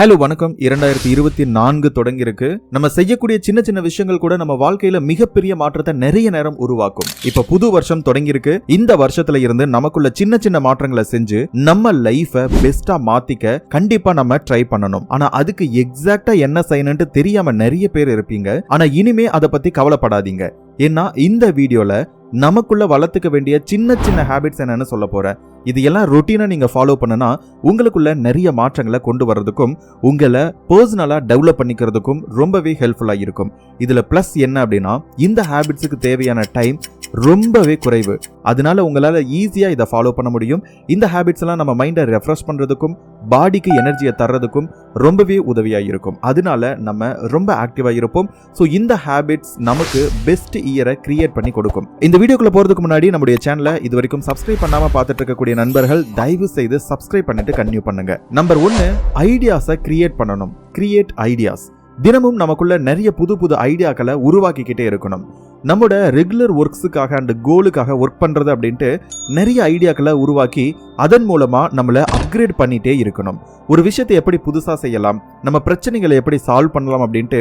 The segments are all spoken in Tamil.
ஹலோ வணக்கம். இரண்டாயிரத்தி இருபத்தி நான்கு தொடங்கியிருக்கு. நம்ம செய்யக்கூடிய சின்ன சின்ன விஷயங்கள் கூட நம்ம வாழ்க்கையில மிகப்பெரிய மாற்றத்தை நிறைய நேரம் உருவாக்கும். இப்ப புது வருஷம் தொடங்கியிருக்கு. இந்த வருஷத்துல இருந்து நமக்குள்ள சின்ன சின்ன மாற்றங்களை செஞ்சு நம்ம லைஃப பெஸ்டா மாத்திக்க கண்டிப்பா நம்ம ட்ரை பண்ணணும். ஆனா அதுக்கு எக்ஸாக்டா என்ன செய்யணும்னு தெரியாம நிறைய பேர் இருப்பீங்க. ஆனா இனிமே அதை பத்தி கவலைப்படாதீங்க. ஏன்னா இந்த வீடியோல நமக்குள்ள வளர்த்துக்க வேண்டிய சின்ன சின்ன ஹேபிட்ஸ் என்னன்னு சொல்ல போறேன் இது எல்லாம் ரொட்டீனா நீங்க ஃபாலோ பண்ணனா உங்களுக்குள்ள நிறைய மாற்றங்களை கொண்டு வர்றதுக்கும் உங்களை பர்சனலா டெவலப் பண்ணிக்கிறதுக்கும் ரொம்பவே ஹெல்ப்ஃபுல்லா இருக்கும். இதுல பிளஸ் என்ன அப்படின்னா இந்த ஹேபிட்ஸுக்கு தேவையான டைம் ரொம்பவே குறைவு. அதனால உங்களால் ஈஸியாக இதை ஃபாலோ பண்ண முடியும். இந்த ஹேபிட்ஸ் எல்லாம் நம்ம மைண்டை ரெஃப்ரெஷ் பண்ணுறதுக்கும் பாடிக்கு எனர்ஜியை தர்றதுக்கும் ரொம்பவே உதவியாக இருக்கும். அதனால நம்ம ரொம்ப ஆக்டிவாக இருப்போம். ஸோ இந்த ஹேபிட்ஸ் நமக்கு பெஸ்ட் இயரை கிரியேட் பண்ணி கொடுக்கும். இந்த வீடியோக்குள்ள போகிறதுக்கு முன்னாடி நம்முடைய சேனலை இது வரைக்கும் சப்ஸ்கிரைப் பண்ணாமல் பார்த்துட்டு இருக்கக்கூடிய நண்பர்கள் தயவு செய்து சப்ஸ்கிரைப் பண்ணிட்டு கன்டினியூ பண்ணுங்க. நம்பர் ஒன்று ஐடியாஸை கிரியேட் பண்ணணும். கிரியேட் ஐடியாஸ் தினமும் நமக்குள்ள நிறைய புது புது ஐடியாக்களை உருவாக்கிக்கிட்டே இருக்கணும். நம்மோட ரெகுலர் ஒர்க்ஸுக்காக அண்ட் கோலுக்காக ஒர்க் பண்ணுறது அப்படின்ட்டு நிறைய ஐடியாக்களை உருவாக்கி அதன் மூலமாக நம்மளை அப்கிரேட் பண்ணிகிட்டே இருக்கணும். ஒரு விஷயத்தை எப்படி புதுசாக செய்யலாம் நம்ம பிரச்சனைகளை எப்படி சால்வ் பண்ணலாம் அப்படின்ட்டு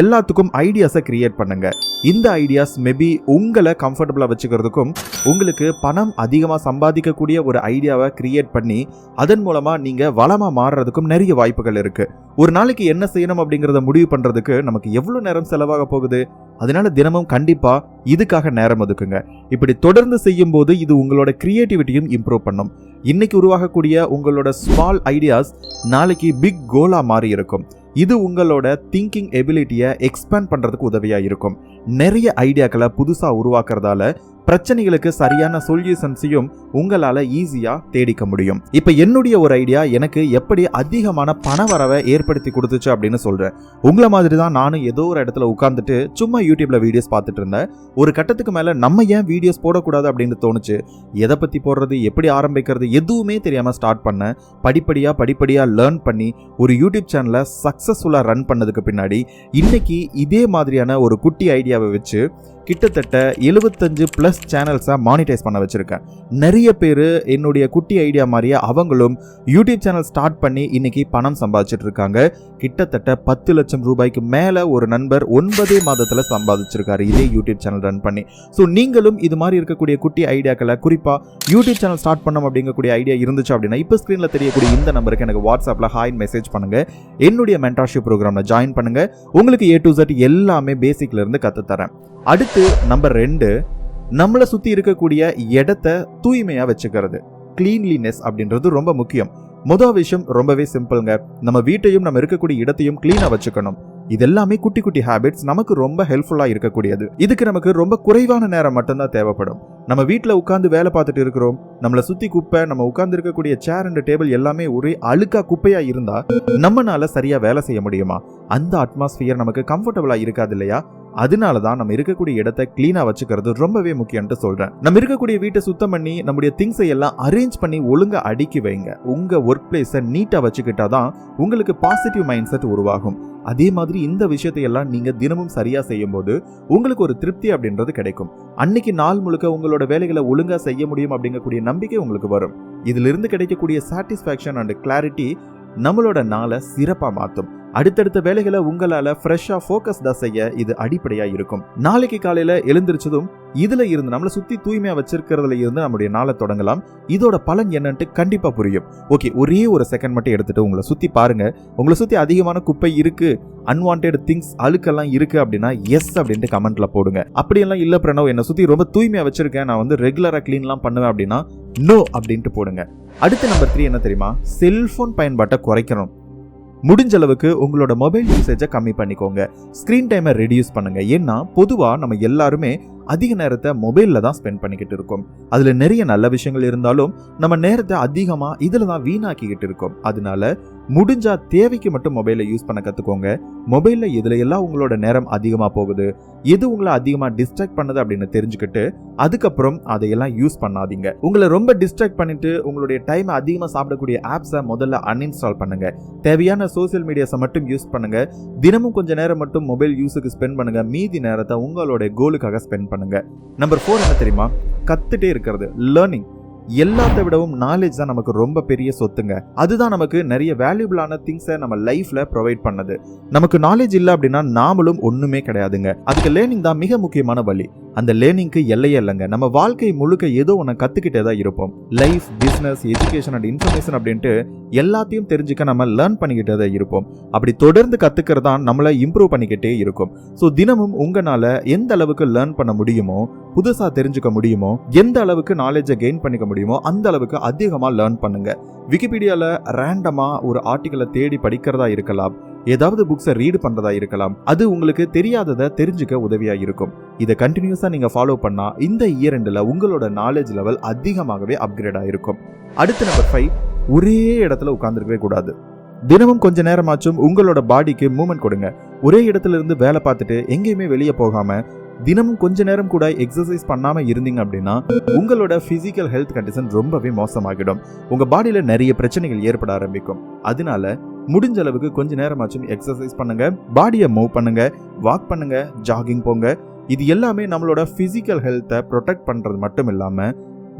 எல்லாத்துக்கும் ஐடியாஸை கிரியேட் பண்ணுங்க. இந்த ஐடியாஸ் மேபி உங்களை கம்ஃபர்டபுளாக வச்சுக்கிறதுக்கும் உங்களுக்கு பணம் அதிகமாக சம்பாதிக்கக்கூடிய ஒரு ஐடியாவை கிரியேட் பண்ணி அதன் மூலமாக நீங்கள் வளமாக மாறுறதுக்கும் நிறைய வாய்ப்புகள் இருக்குது ஒரு நாளைக்கு என்ன செய்யணும் அப்படிங்கிறத முடிவு பண்ணுறதுக்கு நமக்கு எவ்வளோ நேரம் செலவாக போகுது? அதனால தினமும் கண்டிப்பாக இதுக்காக நேரம் ஒதுக்குங்க. இப்படி தொடர்ந்து செய்யும் போது இது உங்களோட கிரியேட்டிவிட்டியும் இம்ப்ரூவ் பண்ணும். இன்னைக்கு உருவாகக்கூடிய உங்களோட ஸ்மால் ஐடியாஸ் நாளைக்கு பிக் கோலா மாறி இருக்கும். இது உங்களோட திங்கிங் எபிலிட்டியை எக்ஸ்பேண்ட் பண்ணுறதுக்கு உதவியாக இருக்கும். நிறைய ஐடியாக்களை புதுசாக உருவாக்குறதால பிரச்சனைகளுக்கு சரியான சொல்யூஷன்ஸையும் உங்களால ஈஸியா தேடிக்க முடியும். இப்ப என்னுடைய ஒரு ஐடியா எனக்கு எப்படி அதிகமான பண வரவை ஏற்படுத்தி கொடுத்துச்சு அப்படின்னு சொல்றேன். உங்களை மாதிரி தான் நானும் ஏதோ ஒரு இடத்துல உட்காந்துட்டு சும்மா யூடியூப்ல வீடியோஸ் பார்த்துட்டு இருந்தேன். ஒரு கட்டத்துக்கு மேல நம்ம ஏன் வீடியோஸ் போடக்கூடாது அப்படின்னு தோணுச்சு? எதை பத்தி போடுறது? எப்படி ஆரம்பிக்கிறது? எதுவுமே தெரியாம ஸ்டார்ட் பண்ணேன். படிப்படியா படிப்படியா லேர்ன் பண்ணி ஒரு யூடியூப் சேனலை சக்சஸ்ஃபுல்லா ரன் பண்ணதுக்கு பின்னாடி இன்னைக்கு இதே மாதிரியான ஒரு குட்டி ஐடியாவை வச்சு கிட்டத்தட்ட எழுபத்தஞ்சு ப்ளஸ் சேனல்ஸை மானிட்டைஸ் பண்ண வச்சுருக்கேன். நிறைய பேர் என்னுடைய குட்டி ஐடியா மாதிரியே அவங்களும் யூடியூப் சேனல் ஸ்டார்ட் பண்ணி இன்னைக்கு பணம் சம்பாதிச்சிட்டு இருக்காங்க. கிட்டத்தட்ட பத்து லட்சம் ரூபாய்க்கு மேலே ஒரு நண்பர் ஒன்பதே மாதத்தில் சம்பாதிச்சிருக்காரு. இதே யூடியூப் சேனல் ரன் பண்ணி. ஸோ நீங்களும் இது மாதிரி இருக்கக்கூடிய குட்டி ஐடியாக்களை குறிப்பாக யூடியூப் சேனல் ஸ்டார்ட் பண்ணோம் அப்படிங்கக்கூடிய ஐடியா இருந்துச்சு அப்படின்னா இப்போ ஸ்க்ரீனில் தெரியக்கூடிய இந்த நம்பருக்கு எனக்கு வாட்ஸ்அப்பில் ஹாய் மெசேஜ் பண்ணுங்கள் என்னுடைய மென்டர்ஷிப் ப்ரோக்ராமில் ஜாயின் பண்ணுங்கள் உங்களுக்கு ஏ டு ஜெட் எல்லாமே பேசிக்லேருந்து கற்றுத்தரேன் அடுத்து நம்பர் ரெண்டு நம்மளை சுற்றி இருக்கக்கூடிய இடத்த தூய்மையாக வச்சுக்கிறது. கிளீன்லினஸ் அப்படின்றது ரொம்ப முக்கியம். முதல் விஷயம் ரொம்பவே சிம்பிள்ங்க நம்ம வீட்டையும் நம்ம இருக்கக்கூடிய இடத்தையும் கிளீனாக வச்சுக்கணும். இது எல்லாமே குட்டி குட்டி ஹேபிட்ஸ் நமக்கு ரொம்ப ஹெல்ப்ஃபுல்லாக இருக்கக்கூடியது. இதுக்கு நமக்கு ரொம்ப குறைவான நேரம் மட்டும்தான் தேவைப்படும். நம்ம வீட்டில் உட்காந்து வேலை பார்த்துட்டு இருக்கிறோம். நம்மளை சுற்றி குப்பை நம்ம உட்காந்து இருக்கக்கூடிய சேர் அண்ட் டேபிள் எல்லாமே ஒரே அழுக்கா குப்பையாக இருந்தால் நம்மனால சரியாக வேலை செய்ய முடியுமா? அந்த அட்மாஸ்பியர் நமக்கு கம்ஃபர்டபுளாக இருக்காது இல்லையா? அதனால தான் நம்ம இருக்கக்கூடிய இடத்த கிளீனாக வச்சுக்கிறது ரொம்பவே முக்கியம்னு சொல்கிறேன் நம்ம இருக்கக்கூடிய வீட்டை சுத்தம் பண்ணி நம்முடைய திங்ஸை எல்லாம் அரேஞ்ச் பண்ணி ஒழுங்காக அடுக்கி வைங்க. உங்கள் ஒர்க் பிளேஸை வச்சுக்கிட்டால் தான் உங்களுக்கு பாசிட்டிவ் மைண்ட் செட் உருவாகும். அதே மாதிரி இந்த விஷயத்தை எல்லாம் தினமும் சரியாக செய்யும் போது உங்களுக்கு ஒரு திருப்தி அப்படின்றது கிடைக்கும். அன்னைக்கு நாள் முழுக்க உங்களோட வேலைகளை ஒழுங்காக செய்ய முடியும் அப்படிங்கக்கூடிய நம்பிக்கை உங்களுக்கு வரும். இதிலிருந்து கிடைக்கக்கூடிய சாட்டிஸ்ஃபேக்ஷன் அண்ட் கிளாரிட்டி நம்மளோட நாளை சிறப்பாக மாற்றும். அடுத்தடுத்த வேலைகளை உங்களால ஃப்ரெஷ்ஷா ஃபோக்கஸ்டா செய்ய இது அடிப்படையா இருக்கும். நாளைக்கு காலையில எழுந்திருச்சதும் இதுல இருந்து நம்மளை சுத்தி தூய்மையா வச்சிருக்கிறதுல இருந்து நம்முடைய நாளை தொடங்கலாம். இதோட பலன் என்னன்ட்டு கண்டிப்பா புரியும். ஓகே ஒரே ஒரு செகண்ட் மட்டும் எடுத்துட்டு உங்களை சுத்தி பாருங்க. உங்களை சுத்தி அதிகமான குப்பை இருக்கு அன்வான்ட் திங்ஸ் அழுக்கெல்லாம் இருக்கு அப்படின்னா எஸ் அப்படின்ட்டு கமெண்ட்ல போடுங்க. அப்படியெல்லாம் இல்ல பிரணவ் என்னை சுத்தி ரொம்ப தூய்மையா வச்சிருக்கேன். நான் வந்து ரெகுலரா க்ளீன்லாம் பண்ணுவேன் அப்படின்னா நோ அப்படின்ட்டு போடுங்க. அடுத்த நம்பர் த்ரீ என்ன தெரியுமா? செல்போன் பயன்பாட்டை குறைக்கணும். முடிஞ்ச அளவுக்கு உங்களோட மொபைல் யூசேஜை கம்மி பண்ணிக்கோங்க. ஸ்க்ரீன் டைமை ரெடியூஸ் பண்ணுங்க. ஏன்னா பொதுவாக நம்ம எல்லாருமே அதிக நேரத்தை மொபைலில் தான் ஸ்பெண்ட் பண்ணிக்கிட்டு இருக்கோம். அதில் நிறைய நல்ல விஷயங்கள் இருந்தாலும் நம்ம நேரத்தை அதிகமாக இதில் தான் வீணாக்கிக்கிட்டு இருக்கோம். அதனால முடிஞ்சா தேவைக்கு மட்டும் மொபைலை யூஸ் பண்ண கற்றுக்கோங்க மொபைலில் இதில் எல்லாம் உங்களோட நேரம் அதிகமாக போகுது எது உங்களை அதிகமாக டிஸ்ட்ராக்ட் பண்ணுது அப்படின்னு தெரிஞ்சுக்கிட்டு அதுக்கப்புறம் அதையெல்லாம் யூஸ் பண்ணாதீங்க. உங்களை ரொம்ப டிஸ்ட்ராக்ட் பண்ணிட்டு உங்களுடைய டைம் அதிகமாக சாப்பிடக்கூடிய ஆப்ஸை முதல்ல அன்இன்ஸ்டால் பண்ணுங்க. தேவையான சோசியல் மீடியாஸை மட்டும் யூஸ் பண்ணுங்க. தினமும் கொஞ்ச நேரம் மட்டும் மொபைல் யூஸுக்கு ஸ்பெண்ட் பண்ணுங்க. மீதி நேரத்தை உங்களோட கோலுக்காக ஸ்பெண்ட் பண்ணுங்க. நம்பர் ஃபோர் என்ன தெரியுமா? கத்துட்டே இருக்கிறது லேர்னிங் எல்லாத்த விடவும் நாலேஜ் தான் நமக்கு ரொம்ப பெரிய சொத்துங்க. அதுதான் நமக்கு நிறைய வேல்யூபிளான திங்ஸை நம்ம லைஃப்ல ப்ரொவைட் பண்ணது. நமக்கு நாலேஜ் இல்லை அப்படின்னா நாமளும் ஒண்ணுமே கிடையாதுங்க. அதுக்கு லேர்னிங் தான் மிக முக்கியமான வழி. அந்த லேர்னிங்க்கு எல்லையே இல்லைங்க. நம்ம வாழ்க்கை முழுக்க ஏதோ ஒன்று கத்துக்கிட்டே தான் இருப்போம். Life business education and information அப்படின்ட்டு எல்லாத்தையும் தெரிஞ்சுக்க நம்ம லேர்ன் பண்ணிக்கிட்டே தான் இருப்போம். அப்படி தொடர்ந்து கத்துக்கிறது தான் நம்மளை இம்ப்ரூவ் பண்ணிக்கிட்டே இருக்கும். ஸோ தினமும் உங்களால் எந்த அளவுக்கு லேர்ன் பண்ண முடியுமோ புதுசா தெரிஞ்சுக்க முடியுமோ எந்த அளவுக்கு நாலேஜை கெயின் பண்ணிக்க முடியுமோ அந்த அளவுக்கு அதிகமாக லேர்ன் பண்ணுங்க. விக்கிபீடியாவில் ரேண்டமாக ஒரு ஆர்டிக்கலை தேடி படிக்கிறதா இருக்கலாம். ஏதாவது புக்ஸை ரீட் பண்ணுறதா இருக்கலாம். அது உங்களுக்கு தெரியாததை தெரிஞ்சுக்க உதவியாக இருக்கும். இதை கண்டினியூஸாக நீங்கள் ஃபாலோ பண்ணால் இந்த இயர் எண்டில் உங்களோட நாலேஜ் லெவல் அதிகமாகவே அப்கிரேட் ஆகிருக்கும் அடுத்த நம்பர் ஃபைவ் ஒரே இடத்துல உட்காந்துருக்கவே கூடாது. தினமும் கொஞ்ச நேரமாச்சும் உங்களோட பாடிக்கு மூவ்மெண்ட் கொடுங்க. ஒரே இடத்துல இருந்து வேலை பார்த்துட்டு எங்கேயுமே வெளியே போகாமல் தினமும் கொஞ்ச நேரம் கூட எக்ஸசைஸ் பண்ணாம இருந்தீங்க அப்படின்னா உங்களோட பிசிக்கல் ஹெல்த் கண்டிஷன் ரொம்பவே மோசமாகிடும். உங்க பாடியில நிறைய பிரச்சனைகள் ஏற்பட ஆரம்பிக்கும். அதனால முடிஞ்ச அளவுக்கு கொஞ்ச நேரமாச்சும் எக்ஸசைஸ் பண்ணுங்க பாடியை மூவ் பண்ணுங்க வாக் பண்ணுங்க ஜாகிங் போங்க. இது எல்லாமே நம்மளோட பிசிக்கல் ஹெல்த்தை ப்ரொடெக்ட் பண்றது மட்டும் இல்லாமல்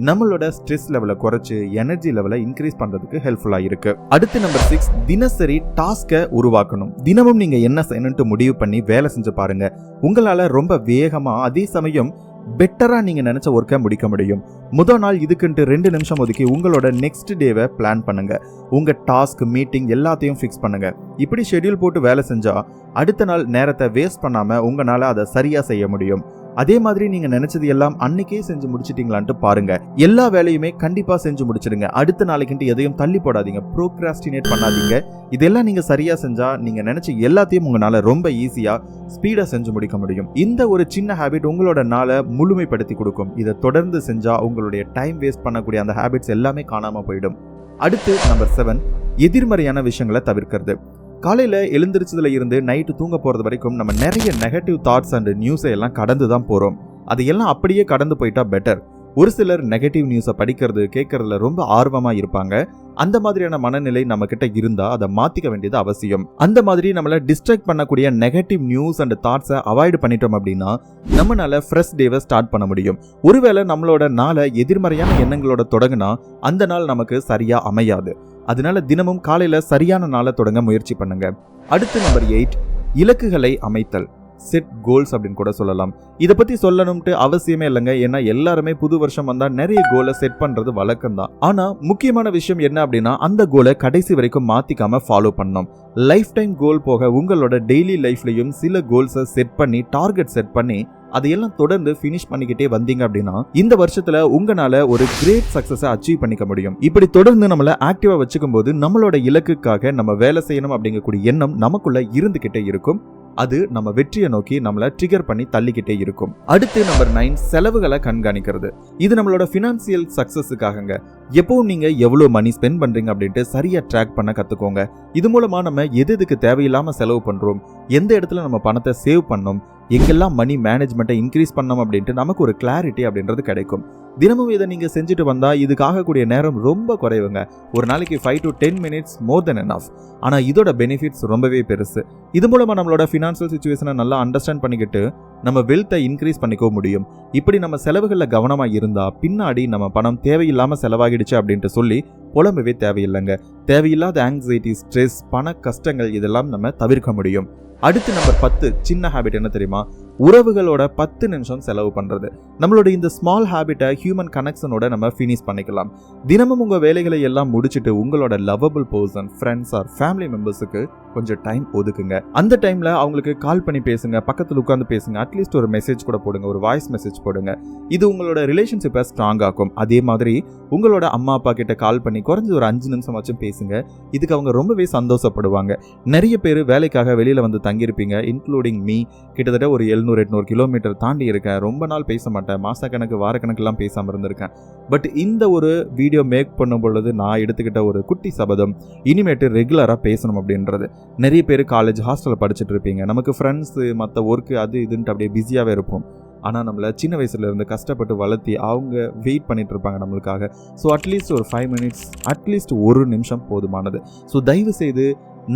நம்மளோட ஸ்ட்ரெஸ் லெவலை குறைச்சு எனர்ஜி லெவலை இன்க்ரீஸ் பண்றதுக்கு ஹெல்ப்ஃபுல்லா இருக்கு. அடுத்து நம்பர் சிக்ஸ் தினசரி டாஸ்கை உருவாக்கணும். தினமும் நீங்க என்ன செய்யணும்ட்டு முடிவு பண்ணி வேலை செஞ்சு பாருங்க. உங்களால ரொம்ப வேகமா அதே சமயம் பெட்டரா நீங்க நினைச்ச ஒர்க்கை முடிக்க முடியும். முதல் நாள் இதுக்குன்ட்டு ரெண்டு நிமிஷம் ஒதுக்கி உங்களோட நெக்ஸ்ட் டேவை பிளான் பண்ணுங்க. உங்க டாஸ்க் மீட்டிங் எல்லாத்தையும் ஃபிக்ஸ் பண்ணுங்க. இப்படி ஷெட்யூல் போட்டு வேலை செஞ்சா அடுத்த நாள் நேரத்தை வேஸ்ட் பண்ணாம உங்களால அதை சரியா செய்ய முடியும். அதே மாதிரி நீங்க நினைச்சது எல்லாம் அன்னைக்கே செஞ்சு முடிச்சிட்டீங்களான்ட்டு பாருங்க. எல்லா வேலையுமே கண்டிப்பா செஞ்சு முடிச்சிடுங்க. அடுத்த நாளைக்குன்ட்டு எதையும் தள்ளி போடாதீங்க. ப்ரோக்ராஸ்டினேட் பண்ணாதீங்க. இதெல்லாம் நீங்க சரியா செஞ்சா நீங்க நினைச்ச எல்லாத்தையும் உங்களால ரொம்ப ஈஸியா ஸ்பீடா செஞ்சு முடிக்க முடியும். இந்த ஒரு சின்ன ஹாபிட் உங்களோட நாளை முழுமைப்படுத்தி கொடுக்கும். இதை தொடர்ந்து செஞ்சா உங்களுடைய டைம் வேஸ்ட் பண்ணக்கூடிய அந்த ஹாபிட்ஸ் எல்லாமே காணாம போயிடும். அடுத்து நம்பர் செவன் எதிர்மறையான விஷயங்களை தவிர்க்கிறது. காலையில் எழுந்திரிச்சதுல இருந்து நைட்டு தூங்க போகிறது வரைக்கும் நம்ம நிறைய நெகட்டிவ் தாட்ஸ் அண்ட் நியூஸை எல்லாம் கடந்து தான் போறோம். அதையெல்லாம் அப்படியே கடந்து போயிட்டா பெட்டர் ஒரு சிலர் நெகட்டிவ் நியூஸை படிக்கிறது கேட்கறதுல ரொம்ப ஆர்வமாக இருப்பாங்க. அந்த மாதிரியான மனநிலை நம்ம கிட்ட இருந்தா அதை மாத்திக்க வேண்டியது அவசியம். அந்த மாதிரி நம்மளை டிஸ்ட்ராக்ட் பண்ணக்கூடிய நெகட்டிவ் நியூஸ் அண்ட் தாட்ஸை அவாய்ட் பண்ணிட்டோம் அப்படின்னா நம்மளால ஃப்ரெஷ் டேவை ஸ்டார்ட் பண்ண முடியும். ஒருவேளை நம்மளோட நாளை எதிர்மறையான எண்ணங்களோட தொடங்குனா அந்த நாள் நமக்கு சரியா அமையாது. அதனால தினமும் காலையில சரியான நாளை தொடங்க முயற்சி பண்ணுங்க. அடுத்து நம்பர் எயிட் இலக்குகளை அமைத்தல். செட் கோல்ஸ் அப்படின்னு கூட சொல்லலாம். இதை பத்தி சொல்லணும்ட்டு அவசியமே இல்லைங்க. ஏன்னா எல்லாருமே புது வருஷம் வந்தா நிறைய கோலை செட் பண்றது வழக்கம் தான் ஆனா முக்கியமான விஷயம் என்ன அப்படின்னா அந்த கோலை கடைசி வரைக்கும் மாத்திக்காம ஃபாலோ பண்ணணும். லைஃப் டைம் கோல் போக உங்களோட டெய்லி லைஃப்லயும் சில கோல்ஸை செட் பண்ணி டார்கெட் செட் பண்ணி அதையெல்லாம் தொடர்ந்து ஃபினிஷ் பண்ணிக்கிட்டே வந்தீங்க அப்படின்னா இந்த வருஷத்துல உங்களால ஒரு கிரேட் சக்சஸை அச்சீவ் பண்ணிக்க முடியும். இப்படி தொடர்ந்து நம்மள ஆக்டிவா வச்சுக்கும் போது நம்மளோட இலக்குக்காக நம்ம வேலை செய்யணும் அப்படிங்கக்கூடிய எண்ணம் நமக்குள்ள இருந்துகிட்டே இருக்கும். அது நம்ம வெற்றியை நோக்கி நம்மளை ட்ரிகர் பண்ணி தள்ளிக்கிட்டே இருக்கும். அடுத்து நம்பர் நைன் செலவுகளை கண்காணிக்கிறது. இது நம்மளோட ஃபினான்சியல் சக்ஸஸுக்காகங்க எப்பவும் நீங்க எவ்வளவு மணி ஸ்பெண்ட் பண்றீங்க அப்படின்ட்டு சரியா ட்ராக் பண்ண கத்துக்கோங்க. இது மூலமா நம்ம எது எதுக்கு தேவையில்லாம செலவு பண்றோம் எந்த இடத்துல நம்ம பணத்தை சேவ் பண்ணோம் எங்கெல்லாம் மணி மேனேஜ்மெண்ட்டை இன்க்ரீஸ் பண்ணோம் அப்படின்ட்டு நமக்கு ஒரு கிளாரிட்டி அப்படின்றது கிடைக்கும். தினமும் இதை நீங்கள் செஞ்சுட்டு வந்தால் இதுக்காகக்கூடிய நேரம் ரொம்ப குறைவுங்க. ஒரு நாளைக்கு five to ten minutes more then off ஆனால் இதோட பெனிஃபிட்ஸ் ரொம்பவே பெருசு. இது மூலமாக நம்மளோட ஃபினான்ஷியல் சுச்சுவேஷனை நல்லா அண்டர்ஸ்டாண்ட் பண்ணிக்கிட்டு நம்ம வெல்த்தை இன்க்ரீஸ் பண்ணிக்க முடியும். இப்படி நம்ம செலவுகளில் கவனமாக இருந்தால் பின்னாடி நம்ம பணம் தேவையில்லாமல் செலவாகிடுச்சு அப்படின்ட்டு சொல்லி புலம்பவே தேவையில்லைங்க. தேவையில்லாத ஆங்ஸைட்டி ஸ்ட்ரெஸ் பண கஷ்டங்கள் இதெல்லாம் நம்ம தவிர்க்க முடியும். அடுத்து நம்பர் பத்து சின்ன ஹாபிட் என்ன தெரியுமா? உறவுகளோட பத்து நிமிஷம் செலவு பண்ணுறது நம்மளோட இந்த ஸ்மால் ஹேபிட்டை ஹியூமன் கனெக்ஷனோட நம்ம ஃபினிஷ் பண்ணிக்கலாம். தினமும் உங்கள் வேலைகளை எல்லாம் முடிச்சுட்டு உங்களோட lovable person friends or family மெம்பர்ஸுக்கு கொஞ்சம் டைம் ஒதுக்குங்க. அந்த டைமில் அவங்களுக்கு கால் பண்ணி பேசுங்க பக்கத்தில் உட்காந்து பேசுங்க அட்லீஸ்ட் ஒரு மெசேஜ் கூட போடுங்க ஒரு வாய்ஸ் மெசேஜ் போடுங்க. இது உங்களோட ரிலேஷன்ஷிப்பை ஸ்ட்ராங் ஆக்கும். அதே மாதிரி உங்களோட அம்மா அப்பா கிட்ட கால் பண்ணி குறைஞ்சது ஒரு அஞ்சு நிமிஷம் வச்சும் பேசுங்க. இதுக்கு அவங்க ரொம்பவே சந்தோஷப்படுவாங்க. நிறைய பேர் வேலைக்காக வெளியில் வந்து தங்கியிருப்பீங்க இன்க்ளூடிங் மீ கிட்டத்தட்ட ஒரு எழுநூறு எட்நூறு கிலோமீட்டர் தாண்டி இருக்கேன். ரொம்ப நாள் பேச மாட்டேன். மாதக்கணக்கு வாரக்கணக்கெல்லாம் பேசாமல் இருந்திருக்கேன். பட் இந்த ஒரு வீடியோ மேக் பண்ணும் பொழுது நான் எடுத்துக்கிட்ட ஒரு குட்டி சபதம் இனிமேட்டு ரெகுலராக பேசணும் அப்படின்றது. நிறைய பேர் காலேஜ் ஹாஸ்டலில் படிச்சுட்டு இருப்பீங்க. நமக்கு ஃப்ரெண்ட்ஸு மற்ற ஒர்க்கு அது இதுன்ட்டு அப்படியே பிஸியாகவே இருப்போம். ஆனால் நம்மளை சின்ன வயசுல இருந்து கஷ்டப்பட்டு வளர்த்தி அவங்க வெயிட் பண்ணிட்டு இருப்பாங்க நம்மளுக்காக. ஸோ அட்லீஸ்ட் ஒரு ஃபைவ் மினிட்ஸ் அட்லீஸ்ட் ஒரு நிமிஷம் போதுமானது. ஸோ தயவு செய்து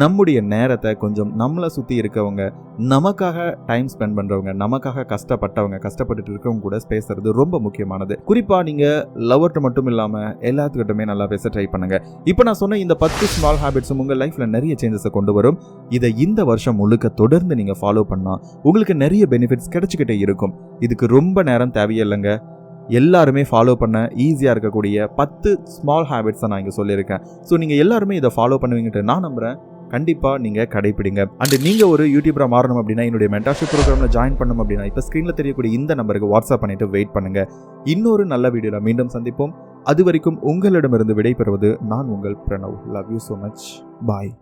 நம்முடைய நேரத்தை கொஞ்சம் நம்மளை சுற்றி இருக்கவங்க நமக்காக டைம் ஸ்பெண்ட் பண்ணுறவங்க நமக்காக கஷ்டப்பட்டவங்க கஷ்டப்பட்டுட்டு இருக்கவங்க கூட பேசுறது ரொம்ப முக்கியமானது. குறிப்பாக நீங்கள் லவர்கிட்ட மட்டும் இல்லாமல் எல்லாத்துக்கிட்டுமே நல்லா பேச ட்ரை பண்ணுங்க. இப்போ நான் சொன்ன இந்த பத்து ஸ்மால் ஹேபிட்ஸும் உங்கள் லைஃப்பில் நிறைய சேஞ்சஸை கொண்டு வரும். இதை இந்த வருஷம் முழுக்க தொடர்ந்து நீங்கள் ஃபாலோ பண்ணால் உங்களுக்கு நிறைய பெனிஃபிட்ஸ் கிடைச்சிக்கிட்டே இருக்கும். இதுக்கு ரொம்ப நேரம் தேவையில்லைங்க. எல்லாருமே ஃபாலோ பண்ண ஈஸியாக இருக்கக்கூடிய பத்து ஸ்மால் ஹேபிட்ஸை நான் இங்கே சொல்லியிருக்கேன். ஸோ நீங்கள் எல்லாருமே இதை ஃபாலோ பண்ணுவீங்கன்ட்டு நான் நம்புகிறேன் கண்டிப்பாக நீங்கள் கடைப்பிடிங்க. அண்ட் நீங்கள் ஒரு யூடியூபராக மாறணும் அப்படின்னா என்னுடைய மென்டாஷிப் ப்ரோக்ராமில் ஜாயின் பண்ணணும் அப்படின்னா இப்போ ஸ்க்ரீனில் தெரியக்கூடிய இந்த நம்பருக்கு வாட்ஸ்அப் பண்ணிட்டு வெயிட் பண்ணுங்க. இன்னொரு நல்ல வீடியோவில் மீண்டும் சந்திப்போம். அது வரைக்கும் உங்களிடமிருந்து விடைபெறுவது நான் உங்கள் Pranav. Love you so much bye